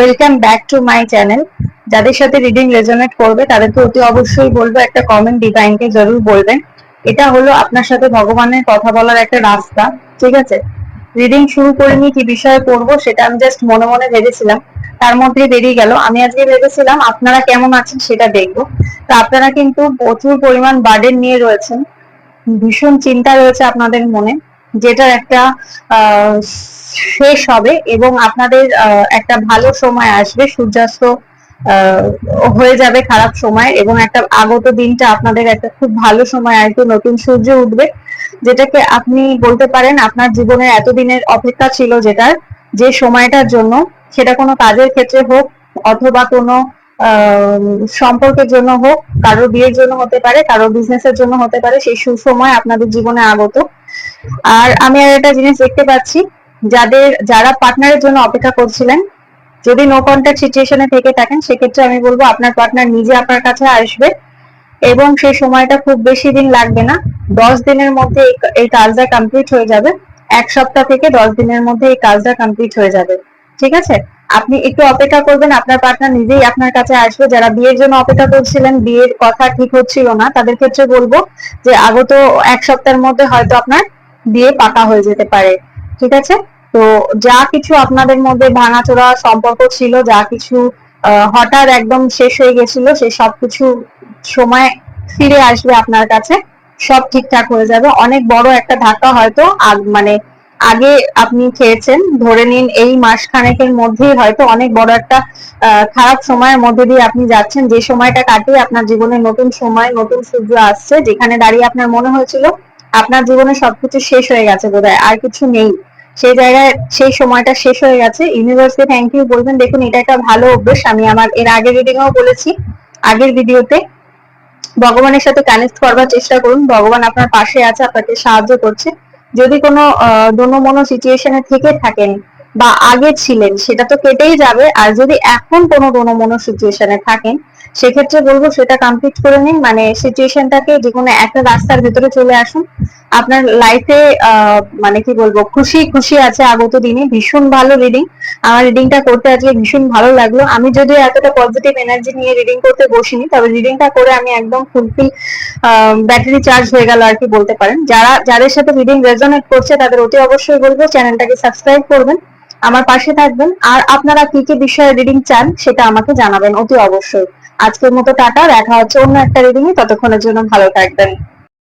Welcome back to my channel যাদের সাথে reading resonate করবে, তাদেরকে অতি অবশ্যই বলব একটা কমেন্ট ডিজাইনকে জরুর বলবেন। এটা হলো আপনার সাথে ভগবানের কথা বলার একটা রাস্তা, ঠিক আছে? রিডিং শুরু করিনি কি বিষয়ে পড়ব, সেটা আমি জাস্ট মনে মনে ভেবেছিলাম। তার মধ্যে বেরিয়ে গেল। আমি আজকে ভেবেছিলাম আপনারা কেমন আছেন সেটা দেখব। তো আপনারা কিন্তু প্রচুর পরিমাণ বার্ডেন নিয়ে রয়েছেন। ভীষণ চিন্তা রয়েছে আপনাদের মনে, যেটার একটা শেষ হবে এবং আপনাদের একটা ভালো সময় আসবে, সূর্যাস্ত হয়ে যাবে খারাপ সময় এবং একটা আগত দিনটা আপনাদের একটা খুব ভালো সময় আসবে, নতুন সূর্য উঠবে, যেটাকে আপনি বলতে পারেন আপনার জীবনের এতদিনের অপেক্ষা ছিল যেটার, যে সময়টার জন্য, সেটা কোনো কাজের ক্ষেত্রে হোক অথবা কোনো সম্পর্কের জন্য হোক কারও বিয়ের জন্য হতে পারে কারও বিজনেসের জন্য হতে পারে, সেই সুসময় আপনাদের জীবনে আগত। আর আমি আর একটা জিনিস দেখতে পাচ্ছি যাদের, যারা পার্টনারের জন্য অপেক্ষা করছিলেন, যদি নো কন্ট্যাক্ট সিচুয়েশনে থেকে থাকেন, সেক্ষেত্রে আমি বলব আপনার পার্টনার নিজে আপনার কাছে আসবে এবং সেই সময়টা খুব বেশি দিন লাগবে না। দশ দিনের মধ্যে এই- কাজটা কমপ্লিট হয়ে যাবে। এক সপ্তাহ থেকে দশ দিনের মধ্যে এই কাজটা কমপ্লিট হয়ে যাবে। ঠিক আছে? আপনি একটু অপেক্ষা করবেন, আপনার পার্টনার নিজেই আপনার কাছে আসবে। যারা বিয়ের জন্য অপেক্ষা করছিলেন, বিয়ের কথা ঠিক হচ্ছিল না, তাদের ক্ষেত্রে বলব যে আগত এক সপ্তাহের মধ্যে হয়তো আপনার বিয়ে পাকা হয়ে যেতে পারে। ঠিক আছে? তো যা কিছু আপনাদের মধ্যে ভাঙাচোরা সম্পর্ক ছিল, যা কিছু হঠাৎ একদম শেষ হয়ে গেছিল সেই সবকিছু সময় ফিরে আসবে আপনার কাছে, সব ঠিকঠাক হয়ে যাবে। অনেক বড় একটা ধাক্কা হয়তো আগ- মানে আগে আপনি খেয়েছেন, ধরে নিন এই মাস খানেকের মধ্যেই হয়তো অনেক বড় একটা খারাপ সময়ের মধ্যে দিয়ে আপনি যাচ্ছেন। যে সময়টা কাটিয়ে আপনার জীবনে নতুন সময়, নতুন সূর্য আসছে, যেখানে দাঁড়িয়ে আপনার মনে হয়েছিল, আপনার জীবনে সবকিছু শেষ হয়ে গেছে বোধহয়, আর কিছু নেই। সেই জায়গায় সেই সময়টা শেষ হয়ে গেছে। ইউনিভার্সকে থ্যাংক ইউ বলবেন। দেখুন, এটা একটা ভালো অভ্যেস। আমি আমার এর আগের রিডিং এও বলেছি। আগের ভিডিওতে ভগবানের সাথে কানেক্ট করবার চেষ্টা করুন। ভগবান আপনার পাশে আছে, আপনাকে সাহায্য করছে। যদি কোনো দোনো মনো সিচুয়েশনে থেকে থাকেন বা আগে ছিলেন, সেটা তো কেটেই যাবে। আর যদি এখন কোনো দোনো মনো সিচুয়েশনে থাকেন সেক্ষেত্রে বলব সেটা কমপ্লিট করে নিন। মানে সিচুয়েশনটাকে যে কোনো একটা রাস্তার ভেতরে চলে আসুন। আপনার লাইফে মানে কি বলব, খুশি খুশি আছে আগত দিনে। ভীষণ ভালো রিডিং আমার রিডিংটা করতে আজকে ভীষণ ভালো লাগল। আমি যদিও এতটা পজিটিভ এনার্জি নিয়ে রিডিং করতে বসিনি, তবে রিডিংটা করে আমি একদম ফুলফিল ব্যাটারি চার্জ হয়ে গেল আর কি বলতে পারেন। যারা, যাদের সাথে রিডিং রেজনেট করছে, তাদের অতি অবশ্যই বলব চ্যানেলটাকে সাবস্ক্রাইব করবেন, আমার পাশে থাকবেন। আর আপনারা কি কি বিষয়ে রিডিং চান, সেটা আমাকে জানাবেন অতি অবশ্যই। আজকের মতো টাটা দেখা হচ্ছে অন্য একটা রিডিং এ ততক্ষণের জন্য ভালো থাকবেন।